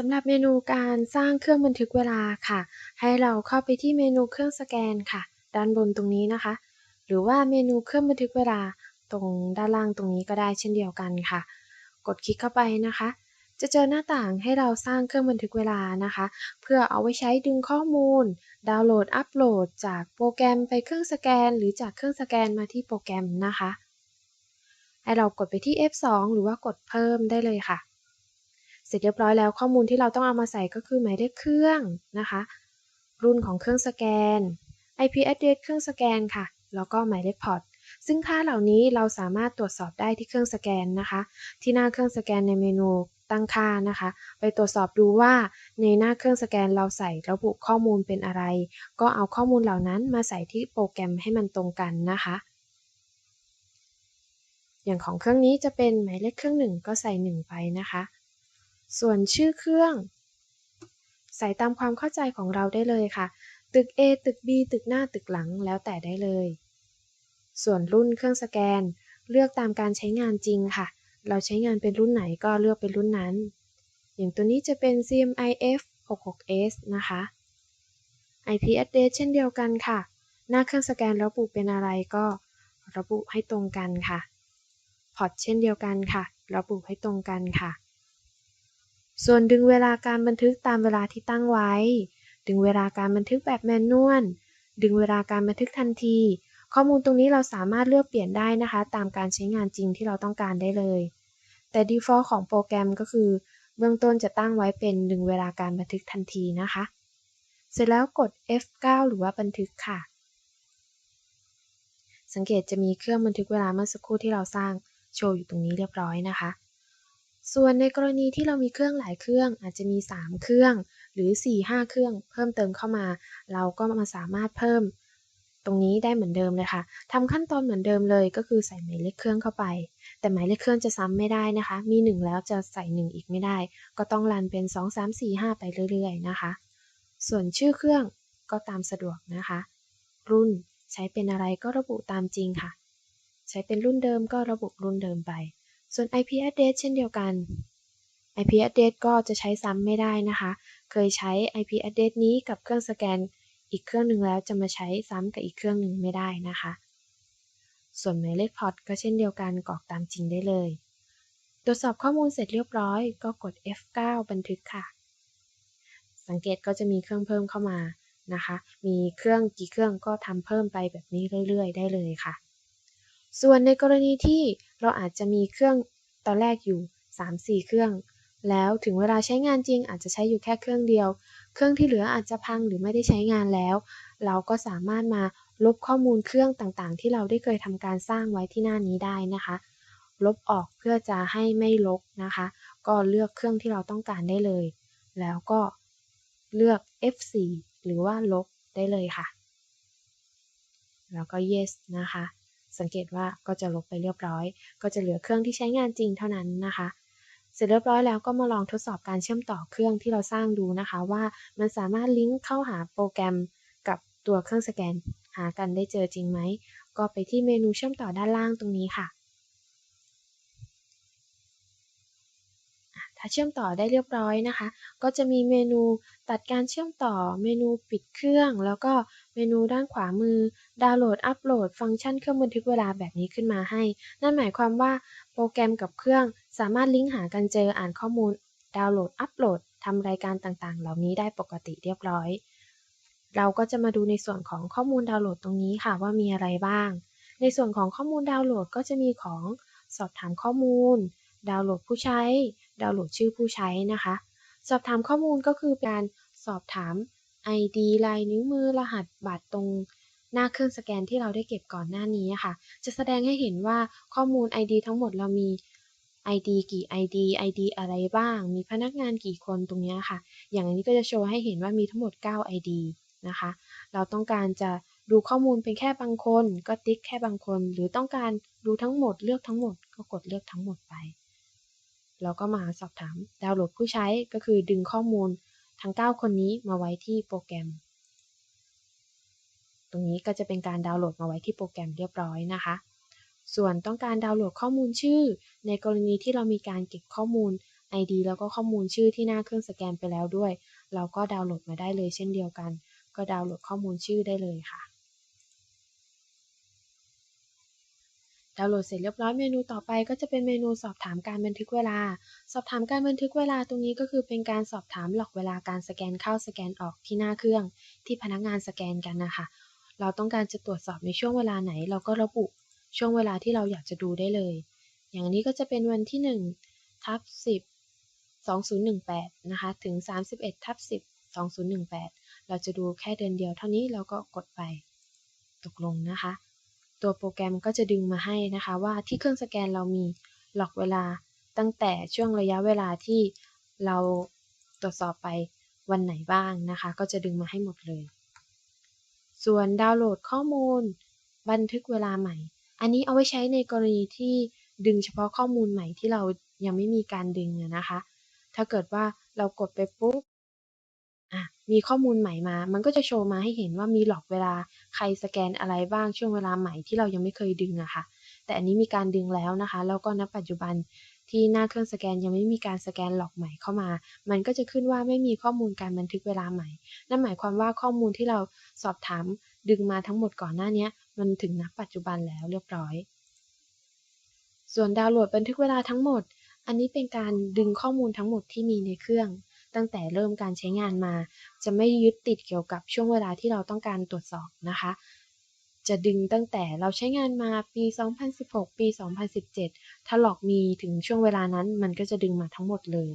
สำหรับเมนูการสร้างเครื่องบันทึกเวลาค่ะ ให้เราเข้าไปที่เมนูเครื่องสแกนค่ะ ด้านบนตรงนี้นะคะ หรือว่าเมนูเครื่องบันทึกเวลาตรงด้านล่างตรงนี้ก็ได้เช่นเดียวกันค่ะ กดคลิกเข้าไปนะคะ จะเจอหน้าต่างให้เราสร้างเครื่องบันทึกเวลานะคะ เพื่อเอาไว้ใช้ดึงข้อมูล ดาวน์โหลดอัปโหลด จากโปรแกรมไปเครื่องสแกน หรือจากเครื่องสแกนมาที่โปรแกรมนะคะ ให้เรากดไปที่ F2 หรือว่ากดเพิ่มได้เลยค่ะ เสร็จเรียบร้อยแล้วข้อมูลที่เราต้องเอามาใส่ก็คือหมายเลขเครื่องนะคะ รุ่นของเครื่องสแกน IP address เครื่องสแกนค่ะ แล้วก็หมายเลขพอร์ตซึ่งค่าเหล่านี้เราสามารถตรวจสอบได้ที่เครื่องสแกนนะคะ ที่หน้าเครื่องสแกนในเมนูตั้งค่านะคะ ไปตรวจสอบดูว่าในหน้าเครื่องสแกนเราใส่ระบุข้อมูลเป็นอะไร ก็เอาข้อมูลเหล่านั้นมาใส่ที่โปรแกรมให้มันตรงกันนะคะ อย่างของเครื่องนี้จะเป็นหมายเลขเครื่องหนึ่งก็ใส่หนึ่งไปนะคะ ส่วนชื่อเครื่อง ใส่ตามความเข้าใจของเราได้เลยค่ะ ตึก A ตึก B ตึกหน้าตึกหลังแล้วแต่ได้เลย ส่วนรุ่นเครื่องสแกน เลือกตามการใช้งานจริงค่ะ เราใช้งานเป็นรุ่นไหนก็เลือกเป็นรุ่นนั้น อย่างตัวนี้จะเป็น CMIF 66S นะคะ IP address เช่นเดียวกันค่ะ หน้าเครื่องสแกนระบุเป็นอะไรก็ระบุให้ตรงกันค่ะ พอร์ตเช่นเดียวกันค่ะ ระบุให้ตรงกันค่ะ ส่วนดึงเวลาการบันทึกตามเวลาที่ตั้งไว้ ดึงเวลาการบันทึกแบบแมนนวล ดึงเวลาการบันทึกทันที ข้อมูลตรงนี้เราสามารถเลือกเปลี่ยนได้นะคะ ตามการใช้งานจริงที่เราต้องการได้เลย แต่ default ของโปรแกรมก็คือ เบื้องต้นจะตั้งไว้เป็นดึงเวลาการบันทึกทันทีนะคะ เสร็จแล้วกด F9 หรือว่าบันทึกค่ะ สังเกตจะมีเครื่องบันทึกเวลาเมื่อสักครู่ที่เราสร้างโชว์อยู่ตรงนี้เรียบร้อยนะคะ ส่วนในกรณีที่เรามีเครื่องหลายเครื่องอาจจะมี 3 เครื่อง หรือ 4-5 เครื่อง เพิ่มเติมเข้ามา เราก็มาสามารถเพิ่มตรงนี้ได้เหมือนเดิมเลยค่ะทำขั้นตอนเหมือนเดิมเลยก็คือใส่หมายเลขเครื่องเข้าไป แต่หมายเลขเครื่องจะซ้ำไม่ได้นะคะ มี 1 แล้วจะใส่ 1 อีกไม่ได้ ก็ต้องรันเป็น 2 3 4 5 ไปเรื่อยๆนะคะ ส่วนชื่อเครื่องก็ตามสะดวกนะคะ รุ่นใช้เป็นอะไรก็ระบุตามจริงค่ะ ใช้เป็นรุ่นเดิมก็ระบุรุ่นเดิมไป ส่วน IP address เช่นเดียวกัน IP address ก็จะใช้ซ้ำไม่ได้นะคะ เคยใช้ IP address นี้กับเครื่องสแกนอีกเครื่องหนึ่งแล้วจะมาใช้ซ้ำกับอีกเครื่องหนึ่งไม่ได้นะคะ ส่วนหมายเลขพอร์ตก็เช่นเดียวกันกรอกตามจริงได้เลย ตรวจสอบข้อมูลเสร็จเรียบร้อย ก็กด F9 บันทึกค่ะ สังเกตก็จะมีเครื่องเพิ่มเข้ามานะคะ มีเครื่องกี่เครื่องก็ทำเพิ่มไปแบบนี้เรื่อย ๆ ได้เลยค่ะ ส่วนในกรณีที่ เราอาจจะมีเครื่องตอนแรกอยู่ 3-4 เครื่อง แล้วถึงเวลาใช้งานจริงอาจจะใช้อยู่แค่เครื่องเดียว เครื่องที่เหลืออาจจะพังหรือไม่ได้ใช้งานแล้ว เราก็สามารถมาลบข้อมูลเครื่องต่างๆ ที่เราได้เคยทำการสร้างไว้ที่หน้านี้ได้นะคะ ลบออกเพื่อจะให้ไม่ลบนะคะ ก็เลือกเครื่องที่เราต้องการได้เลย แล้วก็เลือก F4 หรือว่าลบได้เลยค่ะ แล้วก็ yes นะคะ สังเกตว่าก็จะลบไปเรียบร้อย ก็จะเหลือเครื่องที่ใช้งานจริงเท่านั้นนะคะ เสร็จเรียบร้อยแล้วก็มาลองทดสอบการเชื่อมต่อเครื่องที่เราสร้างดูนะคะ ว่ามันสามารถลิงก์เข้าหาโปรแกรมกับตัวเครื่องสแกน หากันได้เจอจริงไหมก็ไปที่เมนูเชื่อมต่อด้านล่างตรงนี้ค่ะ ถ้าเชื่อมต่อได้เรียบร้อยนะคะ ก็จะมีเมนูตัดการเชื่อมต่อ เมนูปิดเครื่อง แล้วก็เมนูด้านขวามือ ดาวน์โหลด อัปโหลด ฟังก์ชันเครื่องบันทึกเวลาแบบนี้ขึ้นมาให้ นั่นหมายความว่าโปรแกรมกับเครื่องสามารถลิงก์หากันเจออ่านข้อมูล ดาวน์โหลด อัปโหลดทำรายการต่างๆ เหล่านี้ได้ปกติเรียบร้อย เราก็จะมาดูในส่วนของข้อมูลดาวน์โหลดตรงนี้ค่ะว่ามีอะไรบ้าง ในส่วนของข้อมูลดาวน์โหลดก็จะมีของสอบถามข้อมูล ดาวน์โหลดผู้ใช้ ดาวน์โหลดชื่อผู้ใช้นะคะ สอบถามข้อมูลก็คือการสอบถาม ID ลายนิ้วมือรหัสบัตรตรงหน้าเครื่องสแกนที่เราได้เก็บก่อนหน้านี้ค่ะ จะแสดงให้เห็นว่าข้อมูล ID ทั้งหมดเรามี ID กี่ ID ID อะไรบ้าง มีพนักงานกี่คนตรงนี้ค่ะ อย่างนี้ก็จะโชว์ให้เห็นว่ามีทั้งหมด 9 ID นะคะ เราต้องการจะดูข้อมูลเป็นแค่บางคน ก็ติ๊กแค่บางคน หรือต้องการดูทั้งหมดเลือกทั้งหมด ก็กดเลือกทั้งหมดไป เราก็มาสอบถามดาวน์โหลดผู้ใช้ก็คือดึงข้อมูลทั้ง 9 คนนี้มาไว้ที่โปรแกรม ตรงนี้ก็จะเป็นการดาวน์โหลดมาไว้ที่โปรแกรมเรียบร้อยนะคะ ส่วนต้องการดาวน์โหลดข้อมูลชื่อ ในกรณีที่เรามีการเก็บข้อมูล ID แล้วก็ข้อมูลชื่อที่หน้าเครื่องสแกนไปแล้วด้วย เราก็ดาวน์โหลดมาได้เลยเช่นเดียวกัน ก็ดาวน์โหลดข้อมูลชื่อได้เลยค่ะ ดาวน์โหลดเสร็จเรียบร้อยเมนูต่อไปก็จะเป็นเมนูสอบถามการบันทึกเวลา สอบถามการบันทึกเวลาตรงนี้ก็คือเป็นการสอบถามหลอกเวลาการสแกนเข้าสแกนออกที่หน้าเครื่อง ที่พนักงานสแกนกันนะคะ เราต้องการจะตรวจสอบในช่วงเวลาไหน เราก็ระบุช่วงเวลาที่เราอยากจะดูได้เลย อย่างนี้ก็จะเป็นวันที่1ทับ10 2018 นะคะ ถึง 31ทับ10 2018 เราจะดูแค่เดือนเดียวเท่านี้เราก็กดไปตกลงนะคะ ตัวโปรแกรมก็จะดึงมาให้นะคะว่าที่เครื่องสแกนเรามีหลอกเวลาตั้งแต่ช่วงระยะเวลาที่เราตรวจสอบไปวันไหนบ้างนะคะ ก็จะดึงมาให้หมดเลย ส่วนดาวน์โหลดข้อมูล บันทึกเวลาใหม่ อันนี้เอาไว้ใช้ในกรณีที่ดึงเฉพาะข้อมูลใหม่ที่เรายังไม่มีการดึงนะคะ ถ้าเกิดว่าเรากดไปปุ๊บ มีข้อมูลใหม่มา มันก็จะโชว์มาให้เห็นว่ามีหลอกเวลาใครสแกนอะไรบ้างช่วงเวลาใหม่ที่เรายังไม่เคยดึงอะค่ะ แต่อันนี้มีการดึงแล้วนะคะ แล้วก็ณปัจจุบันที่หน้าเครื่องสแกนยังไม่มีการสแกนหลอกใหม่เข้ามา มันก็จะขึ้นว่าไม่มีข้อมูลการบันทึกเวลาใหม่ นั่นหมายความว่าข้อมูลที่เราสอบถามดึงมาทั้งหมดก่อนหน้านี้มันถึงณปัจจุบันแล้วเรียบร้อย ส่วนดาวน์โหลดบันทึกเวลาทั้งหมด อันนี้เป็นการดึงข้อมูลทั้งหมดที่มีในเครื่อง ตั้งแต่เริ่มการใช้งานมา จะไม่ยึดติดเกี่ยวกับช่วงเวลาที่เราต้องการตรวจสอบนะคะ จะดึงตั้งแต่เราใช้งานมาปี 2016 ปี 2017 ถ้าหลอกมีถึงช่วงเวลานั้น มันก็จะดึงมาทั้งหมดเลย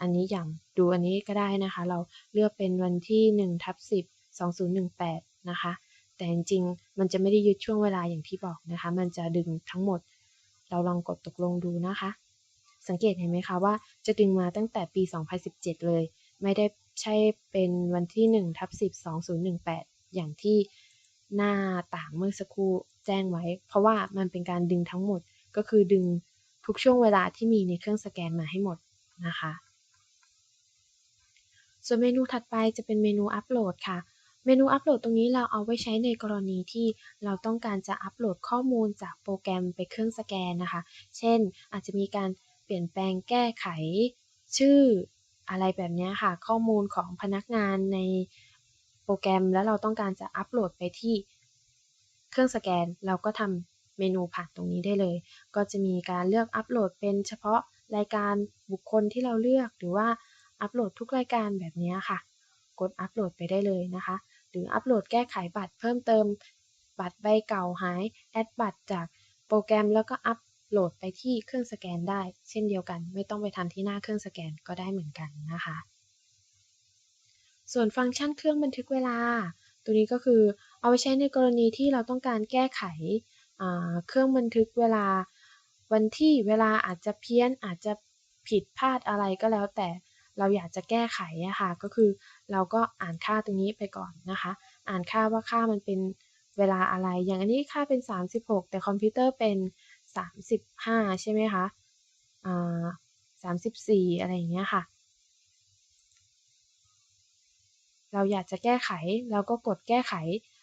อันนี้อย่างดูอันนี้ก็ได้นะคะ เราเลือกเป็นวันที่1ทับ10 2018 นะคะ แต่จริงๆ มันจะไม่ได้ยึดช่วงเวลาอย่างที่บอกนะคะ มันจะดึงทั้งหมด เราลองกดตกลงดูนะคะ สังเกตเห็นไหมคะว่าจะดึงมาตั้งแต่ปี 2017 เลย ไม่ได้ใช่เป็นวันที่1ทับ10 2018 อย่างที่หน้าต่างเมื่อสักครู่แจ้งไว้ เพราะว่ามันเป็นการดึงทั้งหมดก็คือดึงทุกช่วงเวลาที่มีในเครื่องสแกนมาให้หมดนะคะ ส่วนเมนูถัดไปจะเป็นเมนูอัปโหลดค่ะ เมนูอัปโหลดตรงนี้เราเอาไว้ใช้ในกรณีที่เราต้องการจะอัปโหลดข้อมูลจากโปรแกรมไปเครื่องสแกนนะคะ เช่นอาจจะมีการ เปลี่ยนแปลงแก้ไข ชื่ออะไรแบบนี้ค่ะ ข้อมูลของพนักงานในโปรแกรมแล้วเราต้องการจะอัปโหลดไปที่เครื่องสแกน เราก็ทำเมนูผ่านตรงนี้ได้เลย ก็จะมีการเลือกอัปโหลดเป็นเฉพาะรายการบุคคลที่เราเลือกหรือว่าอัปโหลดทุกรายการแบบนี้ค่ะ กดอัปโหลดไปได้เลยนะคะ หรืออัปโหลดแก้ไขบัตรเพิ่มเติมบัตรใบเก่าหายแอดบัตรจากโปรแกรมแล้วก็อัป โหลดไปที่เครื่องสแกนได้ เช่นเดียวกัน ไม่ต้องไปทำที่หน้าเครื่องสแกนก็ได้เหมือนกันนะคะ ส่วนฟังก์ชันเครื่องบันทึกเวลา ตัวนี้ก็คือเอาไว้ใช้ในกรณีที่เราต้องการแก้ไขเครื่องบันทึกเวลา วันที่เวลาอาจจะเพี้ยนอาจจะผิดพลาดอะไรก็แล้ว แต่เราอยากจะแก้ไขอะค่ะก็คือเราก็อ่านค่าตรงนี้ไปก่อนนะคะ อ่านค่าว่าค่ามันเป็นเวลาอะไร อย่างอันนี้ค่าเป็น 36 แต่คอมพิวเตอร์เป็น 35 ใช่ไหมคะอ่า34 อะไรอย่างเงี้ยค่ะ เราอยากจะแก้ไขเราก็กดแก้ไข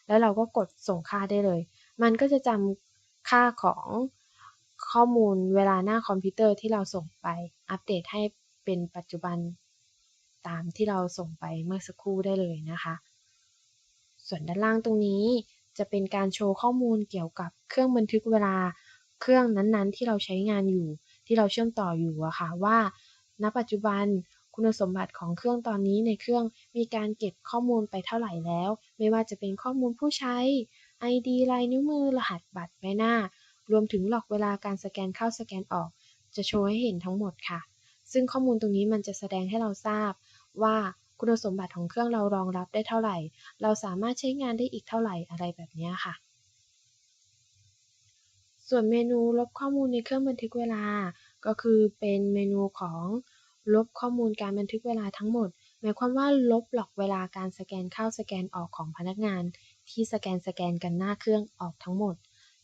แล้วเราก็กดส่งค่าได้เลย มันก็จะจำค่าของข้อมูลเวลาหน้าคอมพิวเตอร์ที่เราส่งไปอัปเดตให้เป็นปัจจุบันตามที่เราส่งไปเมื่อสักครู่ได้เลยนะคะ ส่วนด้านล่างตรงนี้จะเป็นการโชว์ข้อมูลเกี่ยวกับเครื่องบันทึกเวลา เครื่องนั้นๆ ที่เราใช้งานอยู่ ที่เราเชื่อมต่ออยู่อะค่ะว่า ณ ปัจจุบันคุณสมบัติของเครื่องตอนนี้ในเครื่องมีการเก็บข้อมูลไปเท่าไหร่แล้ว ไม่ว่าจะเป็นข้อมูลผู้ใช้ ID ลายนิ้วมือ รหัสบัตรใบหน้า รวมถึงหลอกเวลาการสแกนเข้าสแกนออก จะโชว์ให้เห็นทั้งหมดค่ะ ซึ่งข้อมูลตรงนี้มันจะแสดงให้เราทราบว่าคุณสมบัติของเครื่องเรารองรับได้เท่าไหร่ เราสามารถใช้งานได้อีกเท่าไหร่อะไรแบบนี้ค่ะ ส่วนเมนูลบข้อมูลในเครื่องบันทึกเวลา ก็คือเป็นเมนูของลบข้อมูลการบันทึกเวลาทั้งหมด หมายความว่าลบหลอกเวลาการสแกนเข้าสแกนออกของพนักงาน ที่สแกนสแกนกันหน้าเครื่องออกทั้งหมด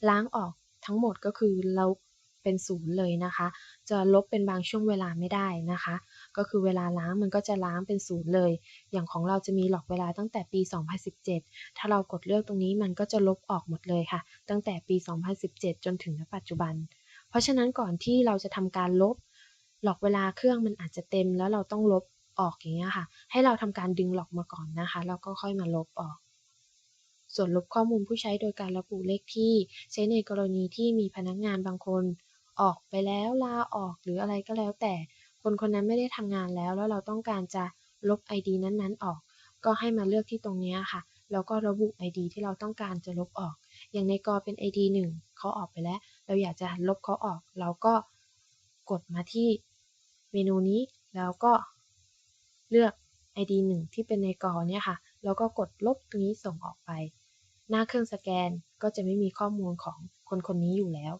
ล้างออกทั้งหมดก็คือลบ เป็นศูนย์เลยนะคะ จะลบเป็นบางช่วงเวลาไม่ได้นะคะ ก็คือเวลาล้างมันก็จะล้างเป็นศูนย์เลย อย่างของเราจะมีหลอกเวลาตั้งแต่ปี 2017 ถ้าเรากดเลือกตรงนี้มันก็จะลบออกหมดเลยค่ะ ตั้งแต่ปี 2017 จนถึงปัจจุบัน เพราะฉะนั้นก่อนที่เราจะทำการลบ หลอกเวลาเครื่องมันอาจจะเต็มแล้วเราต้องลบออกอย่างเงี้ยค่ะ ให้เราทำการดึงหลอกมาก่อนนะคะ แล้วก็ค่อยมาลบออกส่วนลบข้อมูลผู้ใช้โดยการระบุเลขที่ ใช้ในกรณีที่มีพนักงานบางคน ออกไปแล้วลาออกหรืออะไรก็แล้ว แต่คนคนนั้นไม่ได้ทำงานแล้ว แล้วเราต้องการจะลบ ID นั้นๆออก ก็ให้มาเลือกที่ตรงนี้ค่ะ แล้วก็ระบุ ID ที่เราต้องการจะลบออก อย่างในกอเป็น ID 1เขาออกไปแล้ว เราอยากจะลบเขาออก เราก็กดมาที่เมนูนี้แล้วก็เลือก ID 1ที่เป็นในกอเนี่ยค่ะ แล้วก็กดลบตรงนี้ส่งออกไป หน้าเครื่องสแกนก็จะไม่มีข้อมูลของคนคนนี้อยู่แล้ว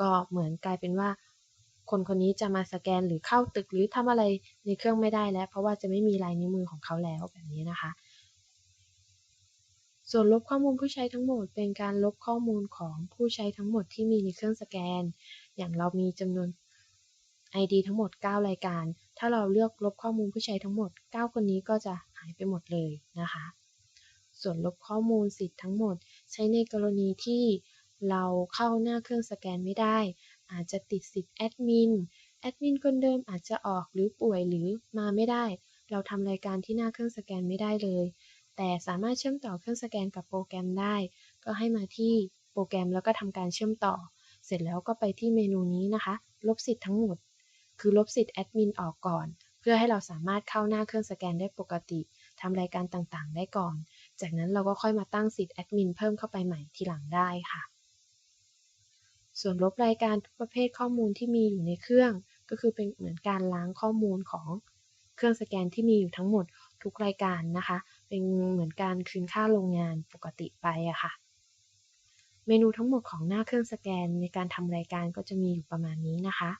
ก็เหมือนกลายเป็นว่า คนคนนี้จะมาสแกนหรือเข้าตึกหรือทำอะไรในเครื่องไม่ได้แล้ว เพราะว่าจะไม่มีลายนิ้วมือของเขาแล้วแบบนี้นะคะ ส่วนลบข้อมูลผู้ใช้ทั้งหมด เป็นการลบข้อมูลของผู้ใช้ทั้งหมดที่มีในเครื่องสแกน อย่างเรามีจำนวน ID ทั้งหมด 9 รายการ ถ้าเราเลือกลบข้อมูลผู้ใช้ทั้งหมด 9 คนนี้ก็จะหายไปหมดเลยนะคะ ส่วนลบข้อมูลสิทธิ์ทั้งหมด ใช้ในกรณีที่ เราเข้าหน้าเครื่องสแกนไม่ได้ อาจจะติดสิทธิ์แอดมิน แอดมินคนเดิมอาจจะออกหรือป่วยหรือมาไม่ได้ เราทำรายการที่หน้าเครื่องสแกนไม่ได้เลย แต่สามารถเชื่อมต่อเครื่องสแกนกับโปรแกรมได้ ก็ให้มาที่โปรแกรมแล้วก็ทำการเชื่อมต่อ เสร็จแล้วก็ไปที่เมนูนี้นะคะ ลบสิทธิ์ทั้งหมด คือลบสิทธิ์แอดมินออกก่อน เพื่อให้เราสามารถเข้าหน้าเครื่องสแกนได้ปกติทำรายการต่างๆ ได้ก่อน จากนั้นเราก็ค่อยมาตั้งสิทธิ์แอดมินเพิ่มเข้าไปใหม่ทีหลังได้ค่ะ ส่วนลบรายการทุกประเภทข้อมูลที่มีอยู่ในเครื่อง ก็คือเป็นเหมือนการล้างข้อมูลของเครื่องสแกนที่มีอยู่ทั้งหมดทุกรายการนะคะ เป็นเหมือนการคืนค่าโรงงานปกติไปอะค่ะ เมนูทั้งหมดของหน้าเครื่องสแกนในการทำรายการก็จะมีอยู่ประมาณนี้นะคะ